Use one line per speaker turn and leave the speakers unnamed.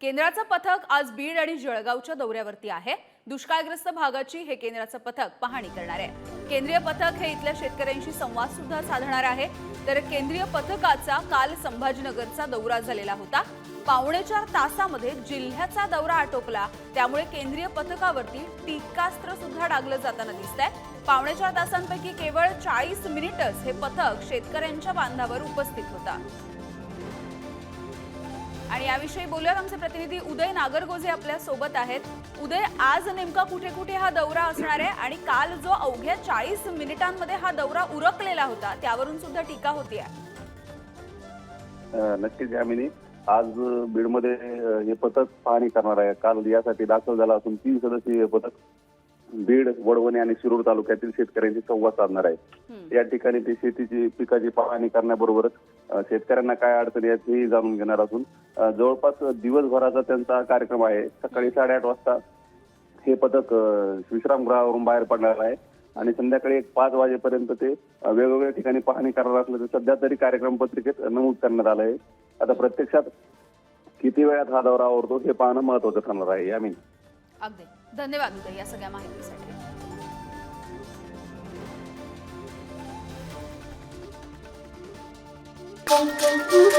केंद्राचं पथक आज बीड आणि जळगावच्या दौऱ्यावरती आहे. दुष्काळग्रस्त भागाची हे केंद्राचं पथक पाहणी करणार आहे. केंद्रीय पथक हे इथल्या शेतकऱ्यांशी संवाद सुद्धा साधणार आहे. तर केंद्रीय पथकाचा काल संभाजीनगरचा दौरा झालेला होता. पावणे चार तासामध्ये जिल्ह्याचा दौरा आटोपला. त्यामुळे केंद्रीय पथकावरती टीकास्त्र सुद्धा डागलं जाताना दिसतंय. पावणे चार तासांपैकी केवळ चाळीस मिनिटच हे पथक शेतकऱ्यांच्या बांधावर उपस्थित होता. आणि याविषयी बोलूयात. आमचे प्रतिनिधी उदय नागरगोजे आपल्यासोबत आहेत. उदय आज नेमका कुठे कुठे हा दौरा असणार आहे? आणि काल जो अवघ्या चाळीस मिनिटांमध्ये हा दौरा उरकलेला होता त्यावरून सुद्धा टीका होती
आहे नक्कीच यामिनी. आज बीडमध्ये हे पथक पाहणी करणार आहे. काल यासाठी दाखल झाला असून तीन सदस्यीय पथक बीड वडवणे आणि शिरूर तालुक्यातील शेतकऱ्यांशी संवाद साधणार आहे. या ठिकाणी ते शेतीची पिकाची पाहणी करण्याबरोबरच शेतकऱ्यांना काय अडचणी आहेत हेही जाणून घेणार असून जवळपास दिवसभराचा त्यांचा कार्यक्रम आहे. सकाळी साडेआठ वाजता हे पथक विश्रामगृहावरून बाहेर पडणार आहे आणि संध्याकाळी एक पाच वाजेपर्यंत ते वेगवेगळ्या ठिकाणी पाहणी करणार असल्याचं सध्या तरी कार्यक्रम पत्रिकेत नमूद करण्यात आलं आहे. आता प्रत्यक्षात किती वेळात हा दौरा आवरतो हे पाहणं महत्वाचं ठरणार आहे. यामिनी
अगदी धन्यवाद उदय या सगळ्या माहितीसाठी
Thank you.